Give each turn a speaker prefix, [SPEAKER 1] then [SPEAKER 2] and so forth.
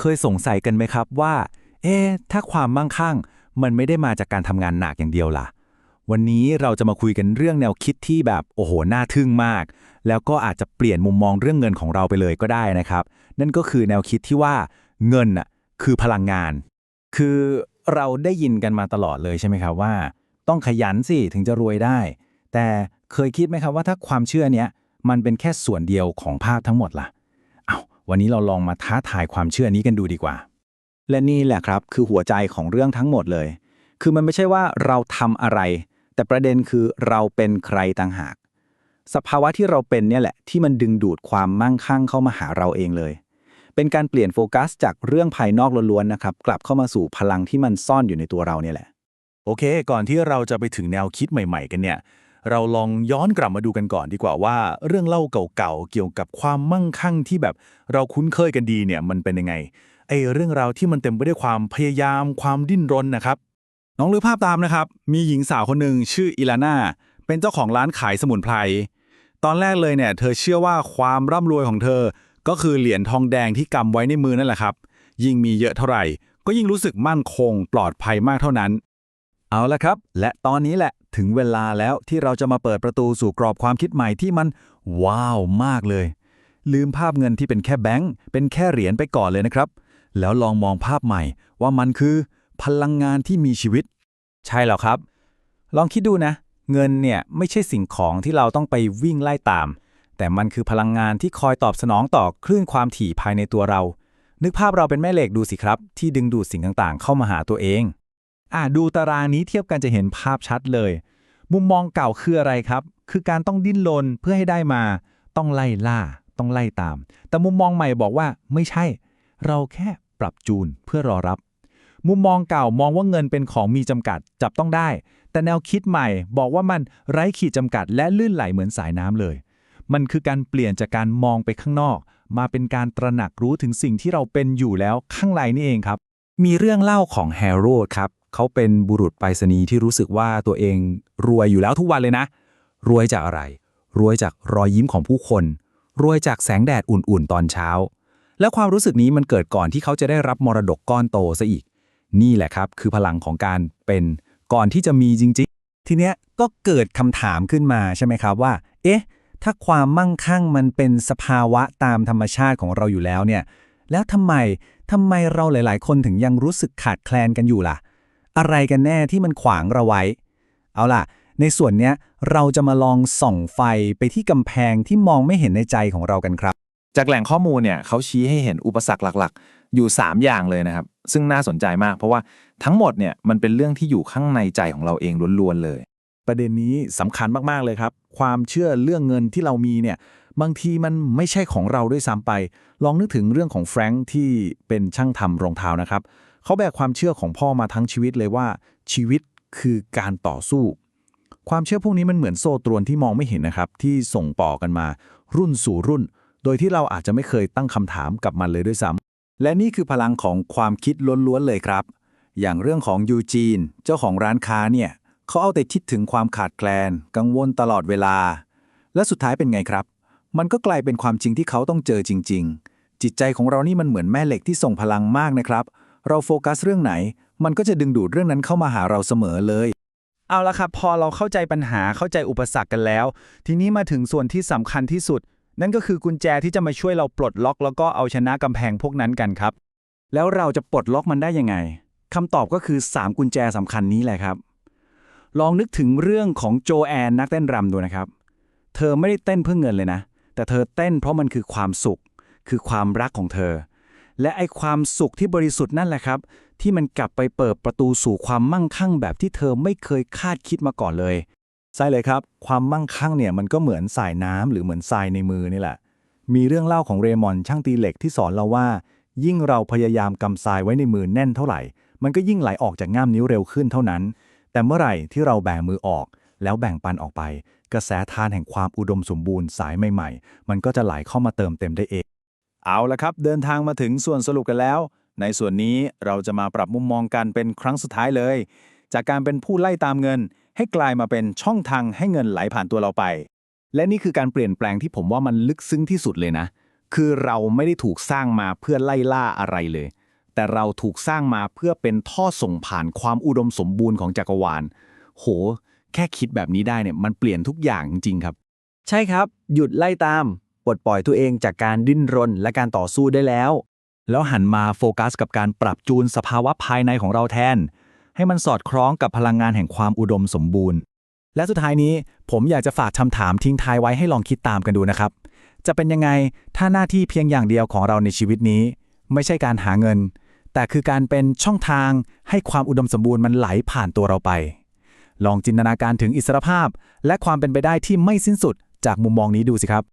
[SPEAKER 1] เคยสงสัยกันไหมครับว่า เอ๊ะถ้าความมั่งคั่ง มันไม่ได้มาจากการทำงานหนักอย่างเดียวล่ะ วันนี้เราจะมาคุยกันเรื่องแนวคิดที่แบบโอ้โหน่าทึ่งมาก แล้วก็อาจจะเปลี่ยนมุมมองเรื่องเงินของเราไปเลยก็ได้นะครับ นั่นก็คือแนวคิดที่ว่าเงินน่ะคือพลังงาน
[SPEAKER 2] คือเราได้ยินกันมาตลอดเลยใช่ไหมครับว่า ต้องขยันสิถึงจะรวยได้ แต่เคยคิดไหมครับว่าถ้าความเชื่อเนี้ยมันเป็นแค่ส่วนเดียวของภาพทั้งหมดล่ะ วันนี้เราลองมาท้าทายความเชื่อนี้กันดูดีกว่า
[SPEAKER 3] และนี่แหละครับคือหัวใจของเรื่องทั้งหมดเลย คือมันไม่ใช่ว่าเราทำอะไร แต่ประเด็นคือเราเป็นใครต่างหาก สภาวะที่เราเป็นเนี่ยแหละที่มันดึงดูดความมั่งคั่งเข้ามาหาเราเองเลย เป็นการเปลี่ยนโฟกัสจากเรื่องภายนอกล้วนๆนะครับ กลับเข้ามาสู่พลังที่มันซ่อนอยู่ในตัวเราเนี่ยแหละ
[SPEAKER 1] โอเค ก่อนที่เราจะไปถึงแนวคิดใหม่ ๆ กันเนี่ย เราลองย้อนกลับมาดูกันก่อนดีกว่าว่า เรื่องเล่าเก่าๆเกี่ยวกับความมั่งคั่งที่แบบเราคุ้นเคยกันดีเนี่ยมันเป็นยังไงไอ้เรื่องราวที่มันเต็มไปด้วยความพยายามความดิ้นรนนะครับ น้องลือภาพตามนะครับ มีหญิงสาวคนหนึ่งชื่ออิลาน่าเป็นเจ้าของร้านขายสมุนไพรตอนแรกเลยเนี่ยเธอเชื่อว่าความร่ำรวยของเธอ ก็คือเหรียญทองแดงที่กำไว้ในมือนั่นแหละครับ ยิ่งมีเยอะเท่าไหร่ ก็ยิ่งรู้สึกมั่นคงปลอดภัยมากเท่านั้น
[SPEAKER 2] เอาละครับ และตอนนี้แหละ ถึงเวลาแล้วที่เราจะมาเปิดประตูสู่กรอบความคิดใหม่ที่มัน ว้าวมากเลย ลืมภาพเงินที่เป็นแค่แบงค์เป็นแค่เหรียญไปก่อนเลยนะครับ แล้วลองมองภาพใหม่ว่ามันคือ พลังงานที่มีชีวิต
[SPEAKER 3] ใช่แล้วครับ ลองคิดดูนะ เงินเนี่ยไม่ใช่สิ่งของที่เราต้องไปวิ่งไล่ตาม แต่มันคือพลังงานที่คอยตอบสนองต่อคลื่นความถี่ภายในตัวเรา นึกภาพเราเป็นแม่เหล็กดูสิครับ ที่ดึงดูดสิ่งต่างๆ เข้ามาหาตัวเอง
[SPEAKER 2] อ่าดูตารางนี้เทียบกันจะเห็นภาพชัดเลย มุมมองเก่าคืออะไรครับ คือการต้องดิ้นรนเพื่อให้ได้มา ต้องไล่ล่า ต้องไล่ตาม แต่มุมมองใหม่บอกว่าไม่ใช่ เราแค่ปรับจูนเพื่อรอรับ มุมมองเก่ามองว่าเงินเป็นของมีจำกัดจับต้องได้ แต่แนวคิดใหม่บอกว่ามันไร้ขีดจำกัด และลื่นไหลเหมือนสายน้ำเลย มันคือการเปลี่ยนจากการมองไปข้างนอก มาเป็นการตระหนักรู้ถึงสิ่งที่เราเป็นอยู่แล้วข้างในนี่เองครับ
[SPEAKER 3] มีเรื่องเล่าของแฮร์โรดครับ เขาเป็นบุรุษไปรษณีย์ที่รู้สึกว่าตัวเองรวยอยู่แล้วทุกวันเลยนะ รวยจากอะไร รวยจากรอยยิ้มของผู้คน รวยจากแสงแดดอุ่นๆ ตอนเช้า และความรู้สึกนี้มันเกิดก่อนที่เขาจะได้รับมรดกก้อนโตซะอีก นี่แหละครับ คือพลังของการเป็นก่อนที่จะมีจริงๆ ทีเนี้ยก็เกิดคำถามขึ้นมาใช่ไหมครับว่า เอ๊ะ ถ้าความมั่งคั่งมันเป็นสภาวะตามธรรมชาติของเราอยู่แล้วเนี่ย แล้วทำไมทำไมเราหลาย ๆ คนถึงยังรู้สึกขาดแคลนกันอยู่ล่ะ อะไรกันแน่ที่มันขวางเราไว้ เอาล่ะ ในส่วนเนี้ยเราจะมาลองส่องไฟไปที่กำแพงที่มองไม่เห็นในใจของเรากันครับ
[SPEAKER 4] จากแหล่งข้อมูลเนี่ยเขาชี้ให้เห็นอุปสรรคหลักๆ อยู่ 3 อย่างเลยนะครับ ซึ่งน่าสนใจมากเพราะว่าทั้งหมดเนี่ยมันเป็นเรื่องที่อยู่ข้างในใจของเราเองล้วนๆเลย
[SPEAKER 2] ประเด็นนี้สำคัญมากๆเลยครับ ความเชื่อเรื่องเงินที่เรามีเนี่ย บางทีมันไม่ใช่ของเราด้วยซ้ำไป ลองนึกถึงเรื่องของแฟรงค์ที่เป็นช่างทำรองเท้านะครับ เขาแบกความเชื่อของพ่อมาทั้งชีวิตเลยว่า ชีวิตคือการต่อสู้ ความเชื่อพวกนี้มันเหมือนโซ่ตรวนที่มองไม่เห็นนะครับ ที่ส่งต่อกันมา รุ่นสู่รุ่น โดยที่เราอาจจะไม่เคยตั้งคำถามกับมันเลยด้วยซ้ำและนี่คือพลังของความคิดล้วนๆเลยครับ อย่างเรื่องของยูจีน เจ้าของร้านค้าเนี่ยเขาเอาแต่คิดถึงความขาดแคลน กังวลตลอดเวลา และสุดท้ายเป็นไงครับ มันก็กลายเป็นความจริงที่เขาต้องเจอจริง ๆ จิตใจของเรานี่มันเหมือนแม่เหล็กที่ส่งพลังมากนะครับ เราโฟกัสเรื่องไหน มันก็จะดึงดูดเรื่องนั้นเข้ามาหาเราเสมอเลย เอาละครับ พอเราเข้าใจปัญหาเข้าใจอุปสรรคกันแล้ว ทีนี้มาถึงส่วนที่สำคัญที่สุด นั่นก็คือกุญแจที่จะมาช่วยเราปลดล็อก แล้วก็เอาชนะกำแพงพวกนั้นกันครับ แล้วเราจะปลดล็อกมันได้ยังไงคำตอบก็คือ 3 กุญแจสำคัญนี้แหละครับ ลองนึกถึงเรื่องของโจแอนนักเต้นรำดูนะครับ เธอไม่ได้เต้นเพื่อเงินเลยนะ แต่เธอเต้นเพราะมันคือความสุข คือความรักของเธอ และไอความสุขที่บริสุทธิ์นั่นแหละครับ ที่มันกลับไปเปิดประตูสู่ความมั่งคั่งแบบที่เธอไม่เคยคาดคิดมาก่อนเลย ใช่เลยครับ ความมั่งคั่งเนี่ยมันก็เหมือนสายน้ำหรือเหมือนทรายในมือนี่แหละ มีเรื่องเล่าของเรมอนช่างตีเหล็กที่สอนเราว่า ยิ่งเราพยายามกำทรายไว้ในมือแน่นเท่าไหร่ มันก็ยิ่งไหลออกจากง่ามนิ้วเร็วขึ้นเท่านั้น แต่เมื่อไหร่ที่เราแบ่งมือออก แล้วแบ่งปันออกไป กระแสทานแห่งความอุดมสมบูรณ์สายใหม่ ๆ มันก็จะไหลเข้ามาเติมเต็มได้เอง เอาละครับ เดินทางมาถึงส่วนสรุปกันแล้ว ในส่วนนี้เราจะมาปรับมุมมองกันเป็นครั้งสุดท้ายเลย จากการเป็นผู้ไล่ตามเงิน ให้กลายมาเป็นช่องทางให้เงินไหลผ่านตัวเราไป และนี่คือการเปลี่ยนแปลงที่ผมว่ามันลึกซึ้งที่สุดเลยนะ คือเราไม่ได้ถูกสร้างมาเพื่อไล่ล่าอะไรเลย แต่เราถูกสร้างมาเพื่อเป็นท่อส่งผ่านความอุดมสมบูรณ์ของจักรวาล โห แค่คิดแบบนี้ได้เนี่ยมันเปลี่ยนทุกอย่างจริงครับ
[SPEAKER 5] ใช่ครับ หยุดไล่ตาม ลดปล่อยตัวเองจากการดิ้นรนและการต่อสู้ได้แล้ว
[SPEAKER 3] แล้วหันมาโฟกัสกับการปรับจูนสภาวะภายในของเราแทน ให้มันสอดคล้องกับพลังงานแห่งความอุดมสมบูรณ์ และสุดท้ายนี้ผมอยากจะฝากคำถามทิ้งท้ายไว้ให้ลองคิดตามกันดูนะครับ จะเป็นยังไงถ้าหน้าที่เพียงอย่างเดียวของเราในชีวิตนี้ ไม่ใช่การหาเงิน แต่คือการเป็นช่องทาง ให้ความอุดมสมบูรณ์มันไหลผ่านตัวเราไปลองจินตนาการถึงอิสรภาพ และความเป็นไปได้ที่ไม่สิ้นสุดจากมุมมองนี้ดูสิครับ